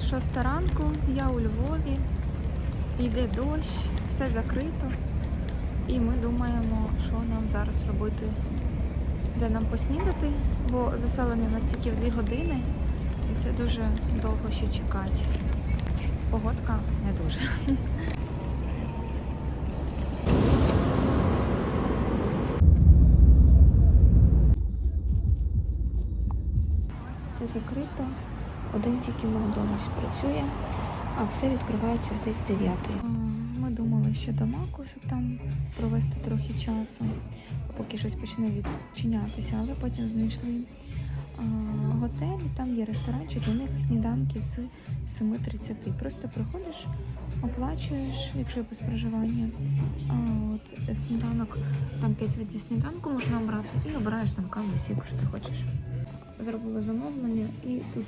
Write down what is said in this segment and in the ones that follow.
Шоста ранку, я у Львові, йде дощ, все закрито. І ми думаємо, що нам зараз робити, де нам поснідати, бо заселення у нас тільки в 2 години, і це дуже довго ще чекати. Погодка не дуже. Все закрито, один тільки Макдональдс працює, а все відкривається десь 9. Ми думали, що до маку, щоб там провести трохи часу, поки щось почне відчинятися, але потім знайшли готель, там є ресторанчик, у них сніданки з 7.30. Просто приходиш, оплачуєш, якщо без проживання. А, от, сніданок, там 5 видів сніданку можна обрати і обираєш там каву, сік, що ти хочеш. Зробили замовлення і тут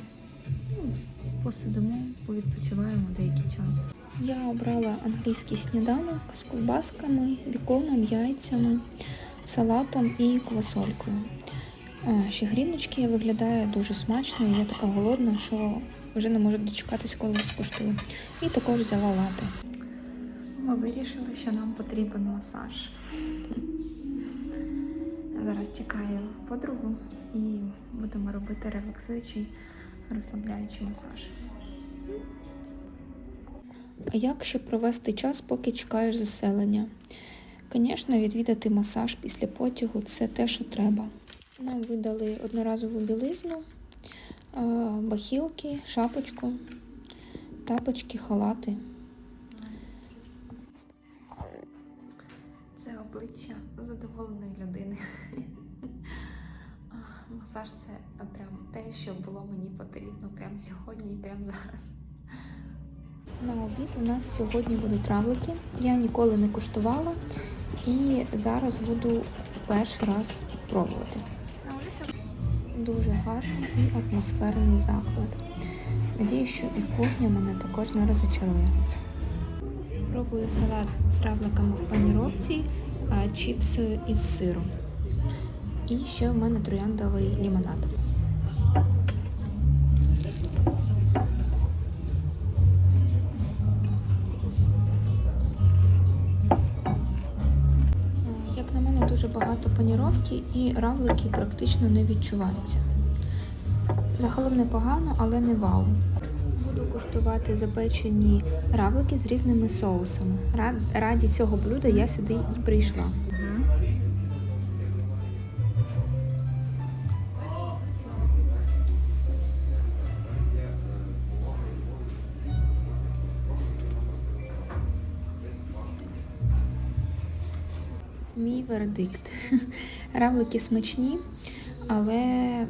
посидимо, повідпочиваємо деякий час. Я обрала англійський сніданок з ковбасками, біконом, яйцями, салатом і квасолькою. Ще гріночки виглядає дуже смачно, і я така голодна, що вже не можу дочекатись, коли скуштую. І також взяла лати. Ми вирішили, що нам потрібен масаж. Зараз чекаю подругу і будемо робити релаксуючий, розслабляючий масаж. А як ще провести час, поки чекаєш заселення? Звісно, відвідати масаж після потягу це те, що треба. Нам видали одноразову білизну, бахілки, шапочку, тапочки, халати. Це обличчя задоволеної людини. Масаж це прям те, що було мені потрібно прямо сьогодні і прямо зараз. На обід у нас сьогодні будуть равлики. Я ніколи не куштувала і зараз буду перший раз пробувати. Дуже гарний і атмосферний заклад. Надіюсь, що і кухня мене також не розочарує. Пробую салат з равликами в паніровці, чіпсою із сиром. І ще в мене трояндовий лімонад. Е, Як на мене, дуже багато паніровки і равлики практично не відчуваються. Загалом непогано, але не вау. Буду куштувати запечені равлики з різними соусами. Раді цього блюда я сюди і прийшла. Вердикт. Равлики смачні, але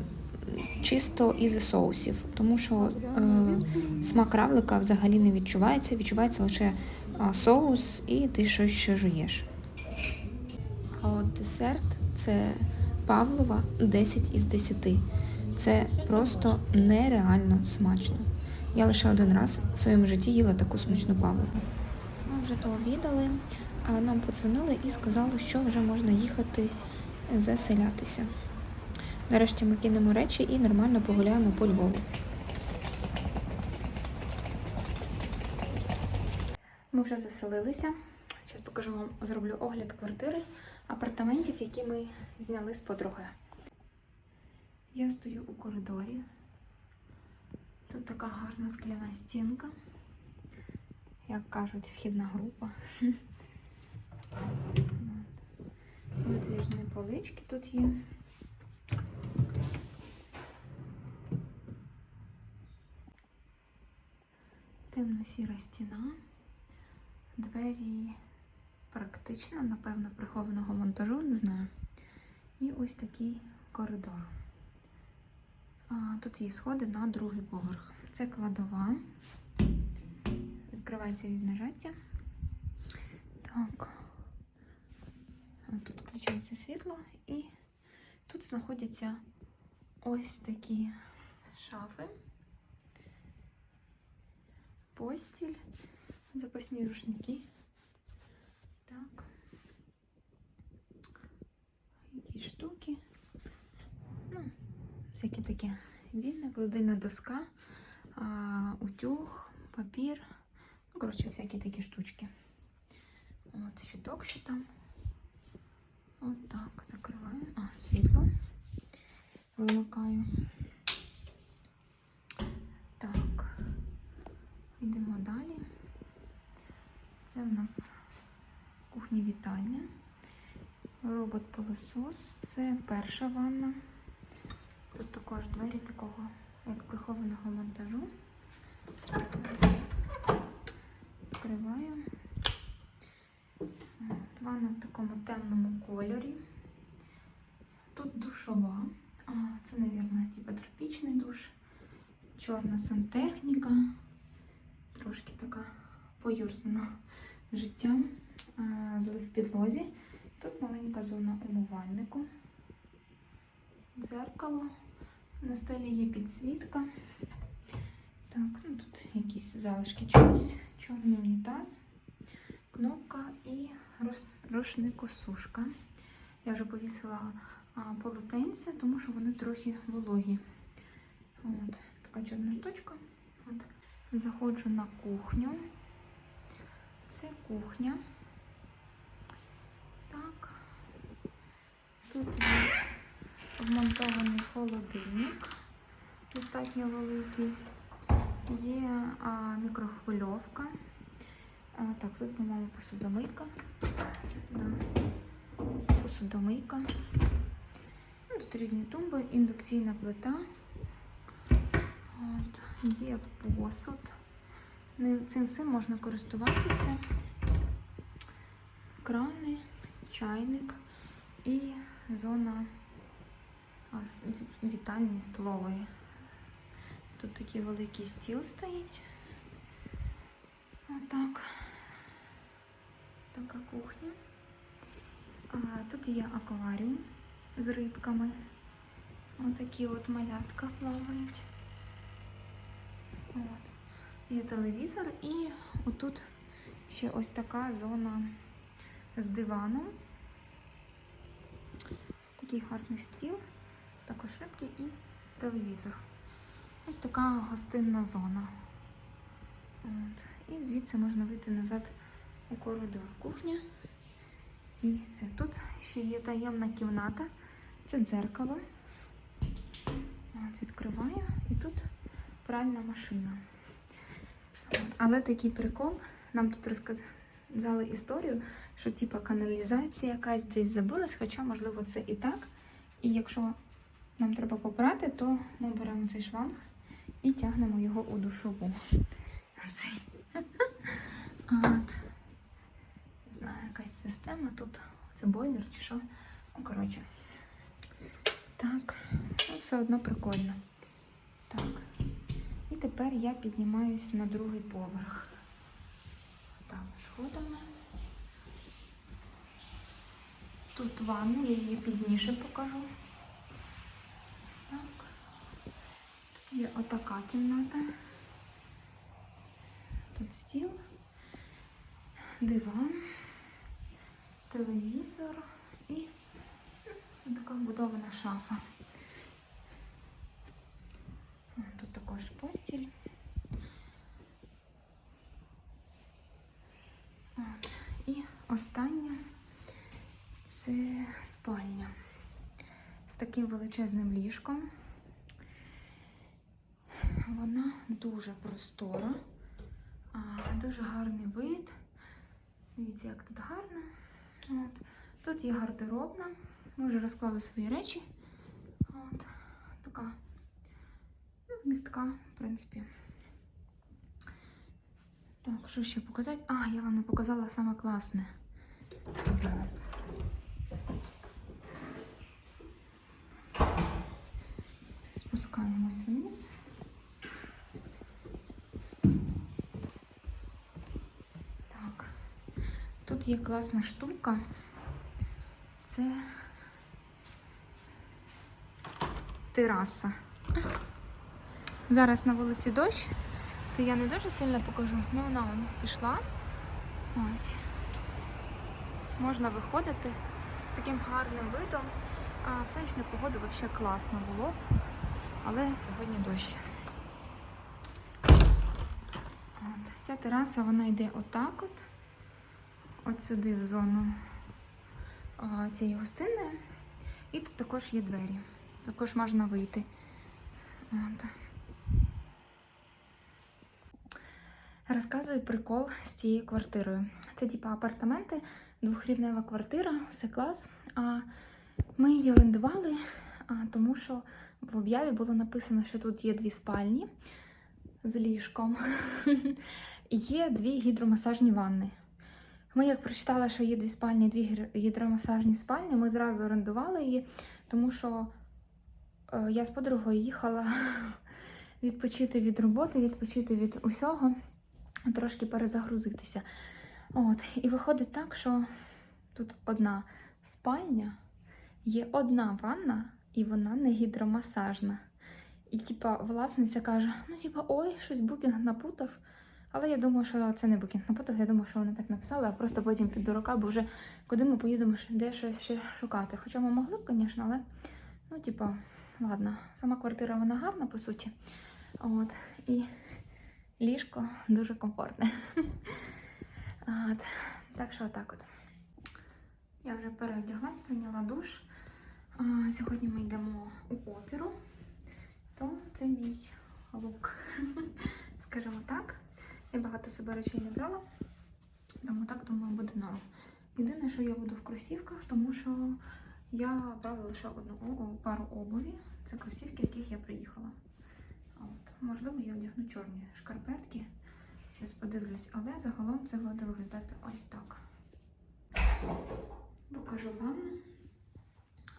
чисто із соусів, тому що е, смак равлика взагалі не відчувається, відчувається лише е, соус і ти щось ще жуєш. А от десерт це Павлова 10 із 10. Це просто нереально смачно. Я лише один раз в своєму житті їла таку смачну Павлову. Ми вже то обідали, нам подзвонили і сказали, що вже можна їхати заселятися. Нарешті ми кинемо речі і нормально погуляємо по Львову. Ми вже заселилися. Зараз покажу вам, зроблю огляд квартири, апартаментів, які ми зняли з подругою. Я стою у коридорі. Тут така гарна скляна стінка. Як кажуть, вхідна група. Видвіжні полички тут є. Темно-сіра стіна. Двері практично, напевно, прихованого монтажу, не знаю. І ось такий коридор. А, тут є сходи на другий поверх. Це кладова. Відкривається від нажаття. Так. Тут включається світло і тут знаходяться ось такі шафи, постіль, запасні рушники. Так. Якісь штуки. Ну, всякі такі вінник, гладильна доска, утюг, папір. Ну, коротше, всякі такі штучки. От щиток ще там. От так, закриваю. А, світло. Вимикаю. Так. Йдемо далі. Це в нас кухня вітальня. Робот-пилосос. Це перша ванна. Тут також двері такого, як прихованого монтажу. Відкриваю. Ванна в такому темному кольорі. Тут душова. А, це, мабуть, типу тропічний душ. Чорна сантехніка. Трошки така поюрзана життям. Злив в підлозі. Тут маленька зона умивальнику. Дзеркало. На стелі є підсвітка. Так, ну тут якісь залишки чогось. Чорний унітаз, кнопка і рушникосушка. Я вже повісила полотенця, тому що вони трохи вологі. От, така чорна штучка. От. Заходжу на кухню. Це кухня. Так. Тут є вмонтований холодильник, достатньо великий. Є а, мікрохвильовка. А, так, тут, по-моєму, посудомийка. Да. Посудомийка. Ну, тут різні тумби, індукційна плита. От, є посуд. Цим всім можна користуватися. Крани, чайник і зона вітальні столової. Тут такий великий стіл стоїть. Отак. Така кухня. Тут є акваріум з рибками. Отакі от малятка плавають. От. Є телевізор і отут ще ось така зона з диваном. Такий гарний стіл, також рибки і телевізор. Ось така гостинна зона. От. І звідси можна вийти назад у коридор. Кухня. І це тут ще є таємна кімната. Це дзеркало. От, відкриваю і тут пральна машина. Але такий прикол. Нам тут розказали історію, що типа каналізація якась десь забилась, хоча, можливо, це і так. І якщо нам треба попрати, то ми беремо цей шланг і тягнемо його у душову. Оцей. От. Система тут. Це бойлер чи що. Ну, коротше. Так, ну, все одно прикольно. Так. І тепер я піднімаюсь на другий поверх. Так, сходами. Тут ванна, я її пізніше покажу. Так. Тут є отака кімната. Тут стіл, диван, телевізор і така вбудована шафа. Тут також постіль. От. І останнє це спальня з таким величезним ліжком. Вона дуже простора, дуже гарний вид. Дивіться, як тут гарно. От. Тут є гардеробна. Ми вже розклали свої речі. От. Така ну, вмістка, в принципі. Так, що ще показати? А, я вам не показала саме класне. Зараз. Спускаємося вниз. Так. Є класна штука. Це тераса. Зараз на вулиці дощ, то я не дуже сильно покажу. Ну, вона вон пішла. Ось. Можна виходити з таким гарним видом. А в сонячну погоду взагалі класно було б. Але сьогодні дощ. От. Ця тераса вона йде отак от. От сюди в зону цієї гостиної. І тут також є двері. Також можна вийти. От. Розказую прикол з цією квартирою. Це типа апартаменти, двохрівнева квартира, все клас. А ми її орендували, тому що в об'яві було написано, що тут є дві спальні з ліжком. Є дві гідромасажні ванни. Ми як прочитали, що є дві спальні, дві гідромасажні спальні, ми зразу орендували її, тому що е, я з подругою їхала відпочити від роботи, відпочити від усього, трошки перезагрузитися. От. І виходить так, що тут одна спальня, є одна ванна, і вона не гідромасажна. І типа власниця каже: ну, типа, ой, щось букінг напутав. Але я думаю, що це не букінг напутав, я думаю, що вони так написали, а просто потім під дурака, бо вже куди ми поїдемо, де щось ще шукати. Хоча ми могли б, звісно, але ну, типа, ладно, сама квартира вона гарна, по суті. От. І ліжко дуже комфортне. От. Так що отак от. Я вже переодяглась, прийняла душ. Сьогодні ми йдемо у оперу, то це мій лук, скажімо так. Я багато себе речей не брала, тому так думаю, буде норм. Єдине, що я буду в кросівках, тому що я брала лише одну пару обуві. Це кросівки, яких я приїхала. От. Можливо, я вдягну чорні шкарпетки. Зараз подивлюсь, але загалом це буде виглядати ось так. Покажу ванну.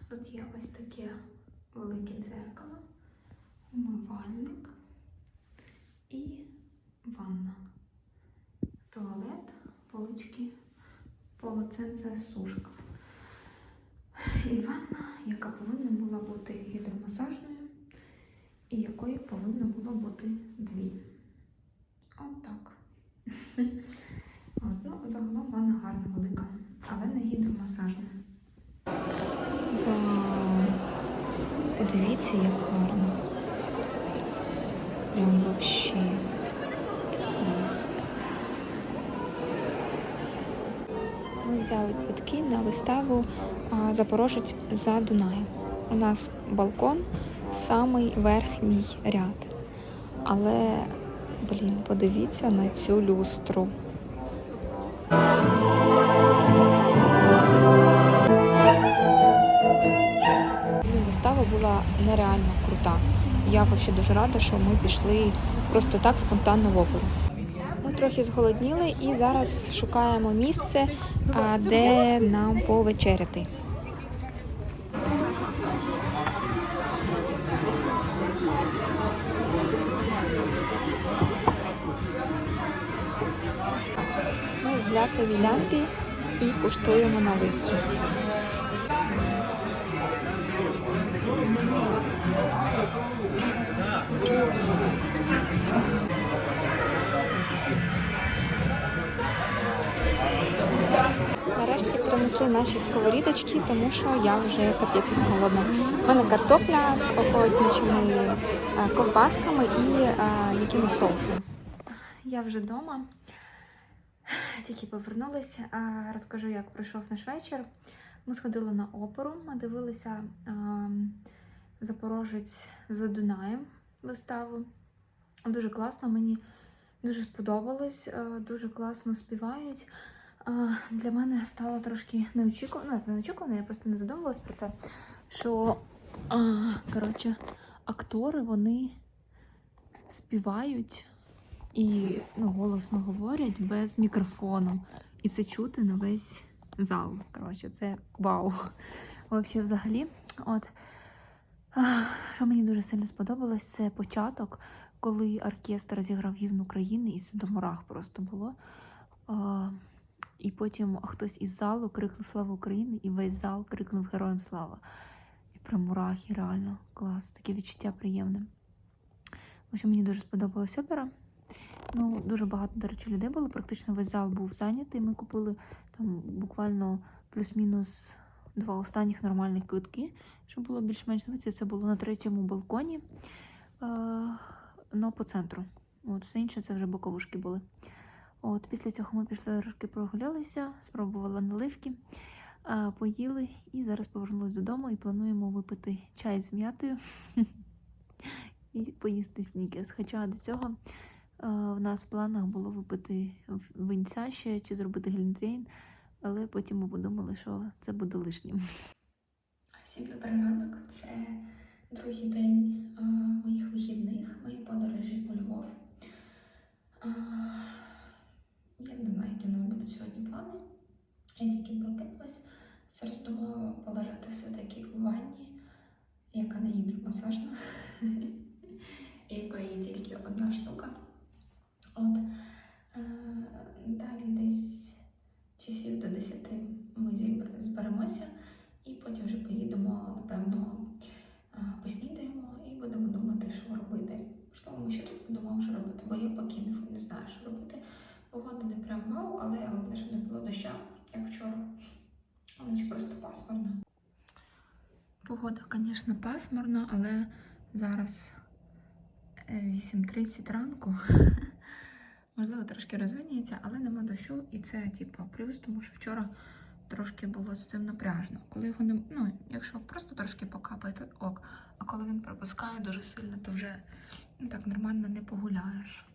Тут є ось таке велике дзеркало, умивальник і ванна. Туалет, полички, полоценце, сушка. І ванна, яка повинна була бути гідромасажною, і якої повинно було бути дві. От так. От, ну, загалом ванна гарна, велика, але не гідромасажна. Вау! Подивіться, як гарно. Прям вообще клас. Взяли квитки на виставу Запорожець за Дунаєм. У нас балкон самий верхній ряд. Але, блін, подивіться на цю люстру. Вистава була нереально крута. Я взагалі дуже рада, що ми пішли просто так спонтанно в оперу. Ми трохи зголодніли і зараз шукаємо місце, а, де нам повечеряти. Ми в лясовій лямпі і куштуємо наливки. Наші сковорідочки, тому що я вже капець голодна. У мене картопля з охотничими е, ковбасками і е, якимось соусом. Я вже вдома. Тільки повернулася. Розкажу, як пройшов наш вечір. Ми сходили на оперу, ми дивилися Запорожець за Дунаєм виставу. Дуже класно, мені дуже сподобалось, е, дуже класно співають. Для мене стало трошки неочікувано, ну, як не неочікувано, я просто не задумувалась про це. Що коротше, актори вони співають і ну, голосно говорять без мікрофону. І це чути на весь зал. Коротше, це вау. Взагалі, взагалі. От. Що мені дуже сильно сподобалось, це початок, коли оркестр зіграв гімн України, і це до мурах просто було. І потім хтось із залу крикнув Слава Україні, і весь зал крикнув Героям слава. І про мурахи, реально клас, таке відчуття приємне. В общем, мені дуже сподобалась опера. Ну, дуже багато, до речі, людей було. Практично весь зал був зайнятий. Ми купили там буквально плюс-мінус два останніх нормальних квитки, щоб було більш-менш дивитися. Це було на третьому балконі, е, ну, по центру. От, все інше це вже боковушки були. От, після цього ми пішли трошки прогулялися, спробували наливки, поїли і зараз повернулися додому і плануємо випити чай з м'ятою і поїсти снікерс. Хоча до цього в нас в планах було випити винця ще чи зробити глінтвейн, але потім ми подумали, що це буде лишнім. Всім добрий ранок. Це другий день моїх вихідних, моєї подорожі у Львов. Я не знаю, які в нас будуть сьогодні плани. Я тільки прокинулась. Зараз думаю полежати все-таки у ванні, яка не гідромасажна, якої є тільки одна штука. От. Е, далі десь часів до 10 ми зібр- зберемося. І потім вже поїдемо, напевно, а, поснідаємо і будемо думати, що робити. Можливо, ми ще тут подумаємо, що робити, бо я поки не, не знаю, що робити. Погода не прям вау, але головне, щоб не було доща, як вчора. Але чи просто пасмурно. Погода, звісно, пасмурна, але зараз е, 8.30 ранку. Можливо, трошки розвинюється, але нема дощу, і це типа плюс, тому що вчора трошки було з цим напряжно. Коли його не ну, якщо просто трошки покапає, то ок. А коли він пропускає дуже сильно, то вже ну, так нормально не погуляєш.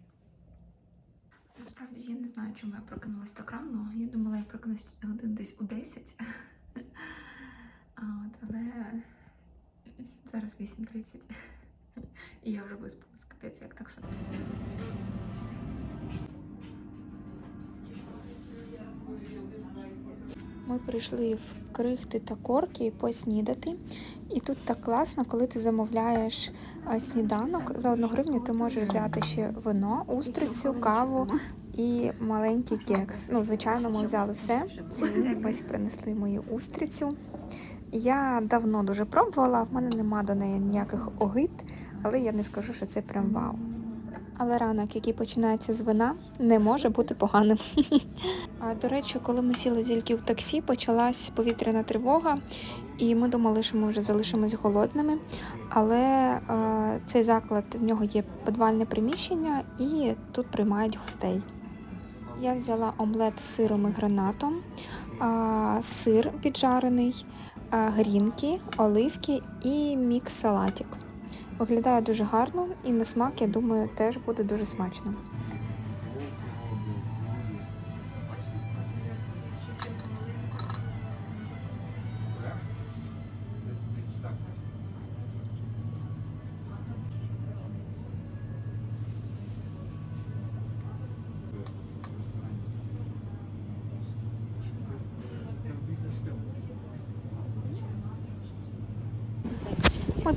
Насправді я не знаю, чому я прокинулась так рано. Я думала, я прокинусь годин десь у 10. А, от, але зараз 8.30. І я вже виспалась, капець, як так що. Ми прийшли в крихти та корки поснідати. І тут так класно, коли ти замовляєш сніданок. За одну гривню ти можеш взяти ще вино, устрицю, каву і маленький кекс. Ну, звичайно, ми взяли все. Ось принесли мою устрицю. Я давно дуже пробувала, в мене нема до неї ніяких огид, але я не скажу, що це прям вау. Але ранок, який починається з вина, не може бути поганим. До речі, коли ми сіли тільки в таксі, почалась повітряна тривога, і ми думали, що ми вже залишимось голодними. Але е, цей заклад в нього є підвальне приміщення, і тут приймають гостей. Я взяла омлет з сиром і гранатом, а, сир піджарений, грінки, оливки і мікс салатик. Виглядає дуже гарно і на смак, я думаю, теж буде дуже смачно.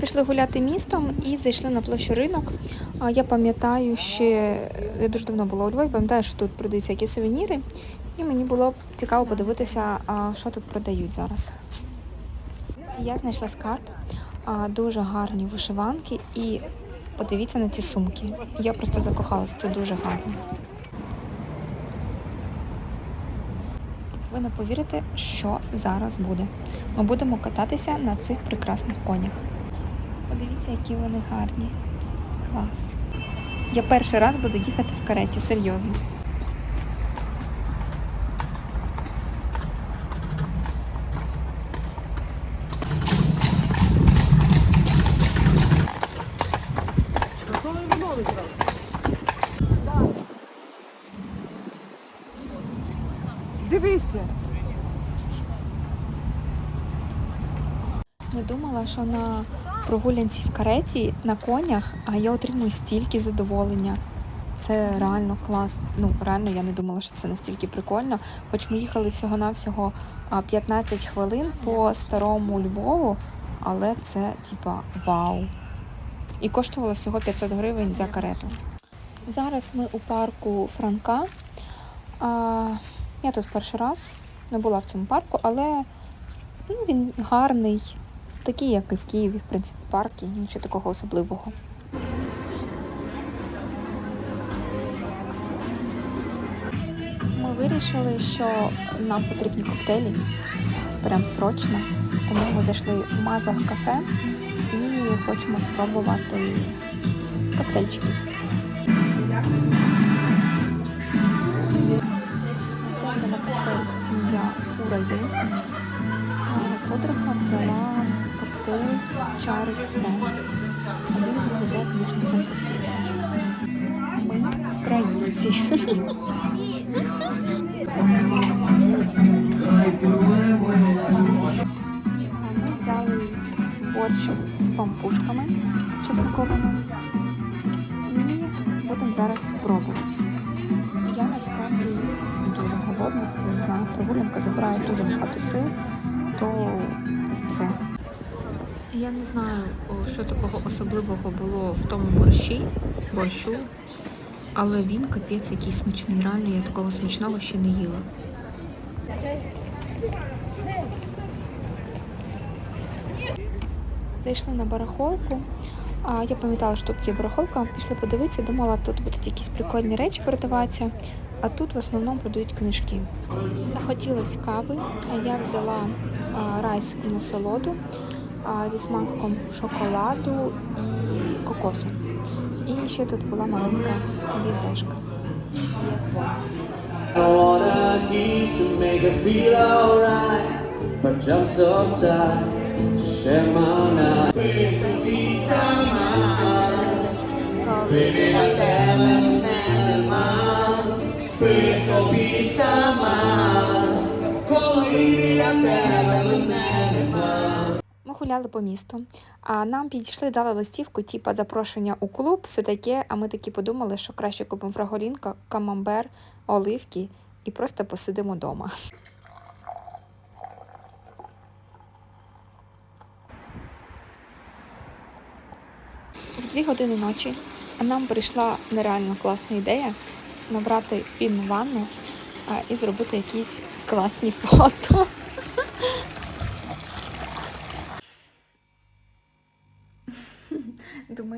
Пішли гуляти містом і зайшли на площу ринок. Я пам'ятаю, ще я дуже давно була у Львові, пам'ятаю, що тут продаються якісь сувеніри, і мені було цікаво подивитися, що тут продають зараз. Я знайшла скарб, дуже гарні вишиванки, і подивіться на ці сумки. Я просто закохалась, це дуже гарно. Ви не повірите, що зараз буде. Ми будемо кататися на цих прекрасних конях. Подивіться, які вони гарні. Клас. Я перший раз буду їхати в кареті, серйозно. Дивися. Не думала, що на прогулянці в кареті на конях, а я отримую стільки задоволення. Це реально клас. Ну, реально, я не думала, що це настільки прикольно. Хоч ми їхали всього-навсього 15 хвилин по старому Львову, але це типа вау. І коштувало всього 500 гривень за карету. Зараз ми у парку Франка. А, я тут перший раз не була в цьому парку, але ну, він гарний, такі, як і в Києві, в принципі, парки, нічого такого особливого. Ми вирішили, що нам потрібні коктейлі, прям срочно. Тому ми зайшли в Мазах кафе і хочемо спробувати коктейльчики. Я взяла коктейль сім'я у раю», а подруга взяла коктейль чари сцени. Він виглядає, звісно, фантастично. Ми в Краївці. Ми взяли борщ з пампушками чесноковими і будемо зараз пробувати. Я насправді дуже голодна, я не знаю, прогулянка забирає дуже багато сил, то все. Я не знаю, що такого особливого було в тому борщі, борщу, але він капець який смачний. Реально я такого смачного ще не їла. Зайшли на барахолку. А я пам'ятала, що тут є барахолка. Пішли подивитися, думала, тут будуть якісь прикольні речі продаватися. А тут в основному продають книжки. Захотілось кави, а я взяла райську насолоду зі смаком шоколаду і кокосу. І ще тут була маленька бізешка. Бонус. Коли біля тебе нема. Ми гуляли по місту, а нам підійшли, дали листівку, типа запрошення у клуб, все таке. А ми такі подумали, що краще купимо фраголінка, камамбер, оливки і просто посидимо вдома. В дві години ночі нам прийшла нереально класна ідея набрати пінну ванну і зробити якісь класні фото.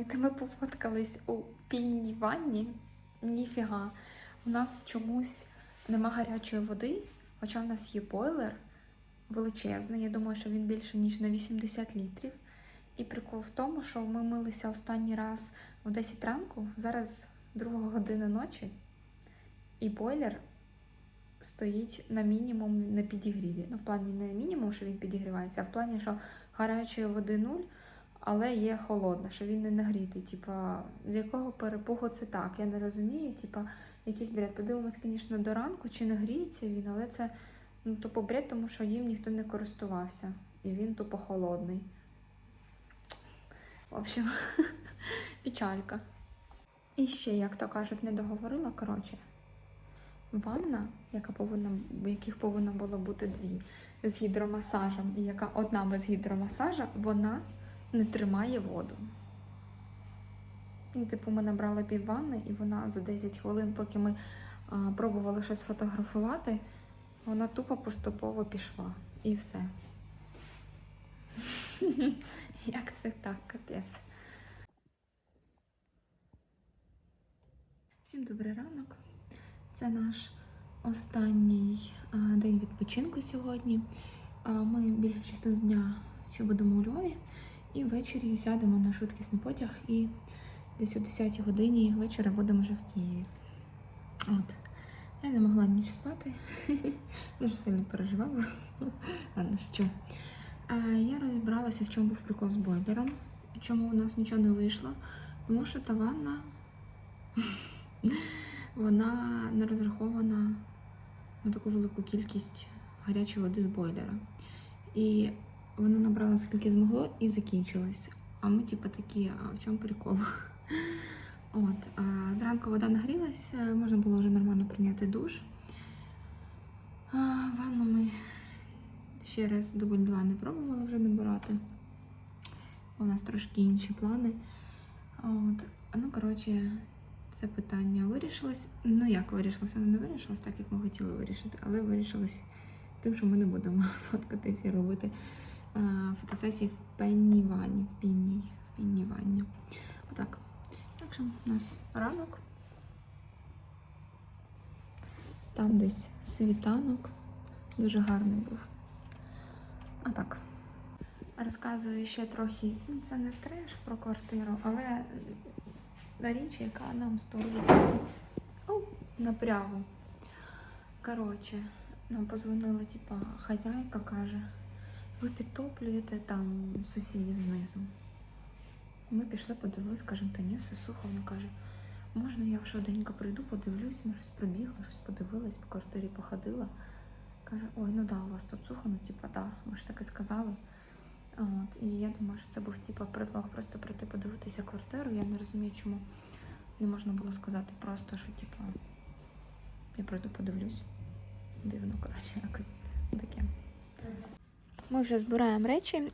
Думаєте, ми пофоткались у пінній ванні? Ніфіга. У нас чомусь нема гарячої води, хоча в нас є бойлер величезний. Я думаю, що він більше, ніж на 80 літрів. І прикол в тому, що ми милися останній раз в 10 ранку, зараз друга година ночі, і бойлер стоїть на мінімум на підігріві. Ну, в плані не мінімум, що він підігрівається, а в плані, що гарячої води нуль, але є холодна, що він не нагрітий. Типа, з якого перепугу це так? Я не розумію. Типа, якийсь бред. Подивимось, звісно, до ранку, чи не гріється він, але це ну, тупо бред, тому що їм ніхто не користувався. І він тупо холодний. В общем, печалька. І ще, як то кажуть, не договорила. Коротше, ванна, яка повинна, яких повинно було бути дві з гідромасажем, і яка одна без гідромасажа, вона не тримає воду. Ну, типу, ми набрали пів ванни, і вона за 10 хвилин, поки ми а, пробували щось фотографувати, вона тупо поступово пішла. І все. Як це так, капець? Всім добрий ранок. Це наш останній а, день відпочинку сьогодні. А, Ми більшу частину дня ще будемо у Львові. І ввечері сядемо на швидкісний потяг і десь о 10 годині вечора будемо вже в Києві. От. Я не могла ніч спати. Дуже сильно переживала. Ладно, що. Я розібралася, в чому був прикол з бойлером. Чому у нас нічого не вийшло. Тому що та ванна вона не розрахована на таку велику кількість гарячої води з бойлера. І воно набрало скільки змогло і закінчилось. А ми, типу, такі, а в чому прикол? От, а зранку вода нагрілася, можна було вже нормально прийняти душ. А, ванну ми ще раз дубль 2 не пробували вже набирати. У нас трошки інші плани. От, ну, коротше, це питання вирішилось. Ну, як вирішилося? Воно не вирішилось, так як ми хотіли вирішити, але вирішилось тим, що ми не будемо фоткатись і робити фотосесії в пенній ванні, в пінній, в пінній ванні. Отак. Так що у нас ранок. Там десь світанок. Дуже гарний був. А так. Розказую ще трохи. Ну, це не треш про квартиру, але річ, яка нам створює трохи напрягу. Коротше, Нам позвонила, типа, хазяйка каже, ви підтоплюєте там сусідів знизу. Ми пішли, подивилися, кажемо, та ні, все сухо. Вона каже, можна я швиденько прийду, подивлюсь, ми щось пробігла, щось подивилась, по квартирі походила. Каже, ой, ну да, у вас тут сухо, ну типа, да, ви ж так і сказали. От, і я думаю, що це був типа предлог просто прийти подивитися квартиру. Я не розумію, чому не можна було сказати просто, що типа я прийду подивлюсь. Дивно, коротше, якось таке. Ми вже збираємо речі.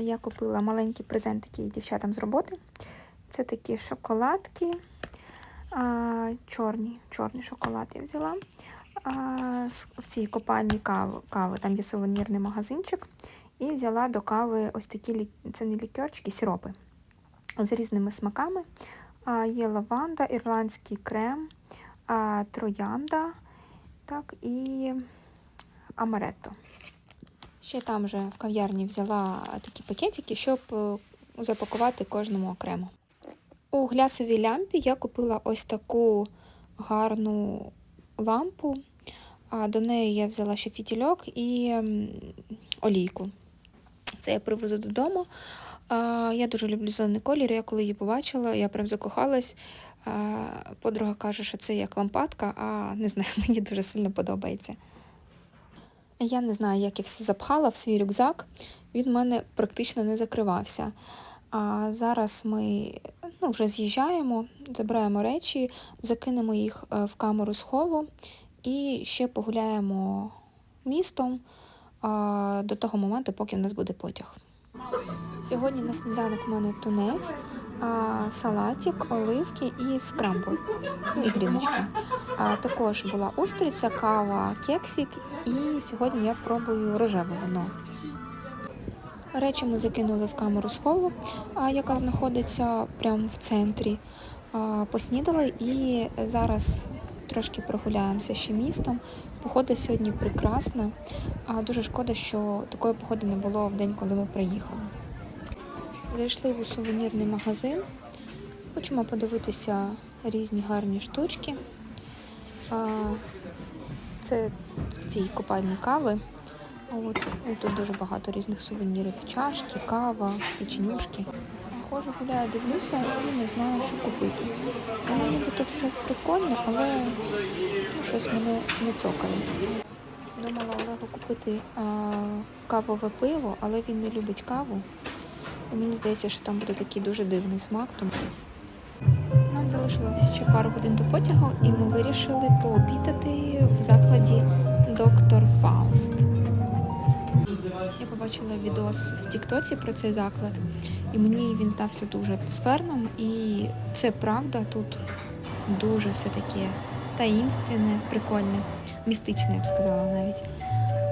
Я купила маленькі презентики дівчатам з роботи. Це такі шоколадки. Чорні, чорний шоколад я взяла. В цій копальні кави, кави, там є сувенірний магазинчик. І взяла до кави ось такі це не лікерчики, сиропи з різними смаками. Є лаванда, ірландський крем, троянда, так, і амаретто. Ще там же в кав'ярні взяла такі пакетики, щоб е, запакувати кожному окремо. У глясовій лямпі я купила ось таку гарну лампу. А до неї я взяла ще фітільок і олійку. Це я привезу додому. Я дуже люблю зелений колір. Я коли її побачила, я прям закохалась. Подруга каже, що це як лампадка, а не знаю, мені дуже сильно подобається. Я не знаю, як я все запхала в свій рюкзак. Він в мене практично не закривався. А зараз ми ну, вже з'їжджаємо, забираємо речі, закинемо їх е, в камеру схову і ще погуляємо містом до того моменту, поки в нас буде потяг. Сьогодні на сніданок у мене тунець, салатик, оливки і скрамбл, ну і гріночки. А, також була устриця, кава, кексик, і сьогодні я пробую рожеве вино. Речі ми закинули в камеру схову, яка знаходиться прямо в центрі. Поснідали і зараз трошки прогуляємося ще містом. Погода сьогодні прекрасна. Дуже шкода, що такої погоди не було в день, коли ми приїхали. Зайшли у сувенірний магазин. Хочемо подивитися різні гарні штучки. Це в цій копальні кави. От, і тут дуже багато різних сувенірів. Чашки, кава, печенюшки. Ходжу, гуляю, дивлюся і не знаю, що купити. Воно нібито все прикольно, але ну, щось мене не цокає. Думала Олегу купити а, кавове пиво, але він не любить каву. І мені здається, що там буде такий дуже дивний смак. Тому нам залишилось ще пару годин до потягу, і ми вирішили пообідати в закладі Доктор Фауст. Я побачила відос в Тіктоці про цей заклад, і мені він здався дуже атмосферним. І це правда, тут дуже все таке таїнственне, прикольне, містичне, я б сказала навіть.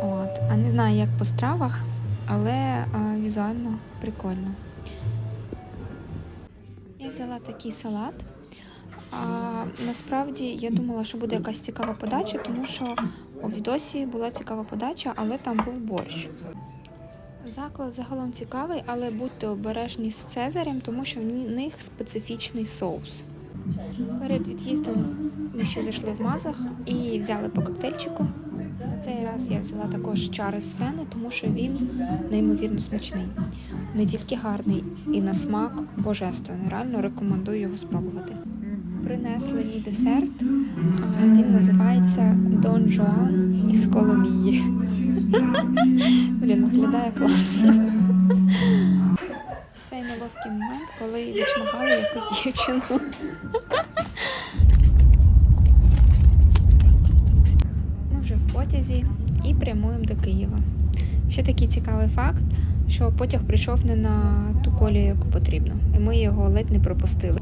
От. А не знаю, як по стравах, але візуально прикольно. Я взяла такий салат. А насправді я думала, що буде якась цікава подача, тому що у відосі була цікава подача, але там був борщ. Заклад загалом цікавий, але будьте обережні з Цезарем, тому що в них специфічний соус. Перед від'їздом ми ще зайшли в мазах і взяли по коктейльчику. Цей раз я взяла також чари з сцени, тому що він неймовірно смачний. Не тільки гарний і на смак божественний. Реально рекомендую його спробувати. Принесли мій десерт. Він називається Дон Жуан із Коломії. Блін, виглядає класно. Цей неловкий момент, коли відшмагали якусь дівчину. потязі і прямуємо до Києва. Ще такий цікавий факт, що потяг прийшов не на ту колію, яку потрібно, і ми його ледь не пропустили.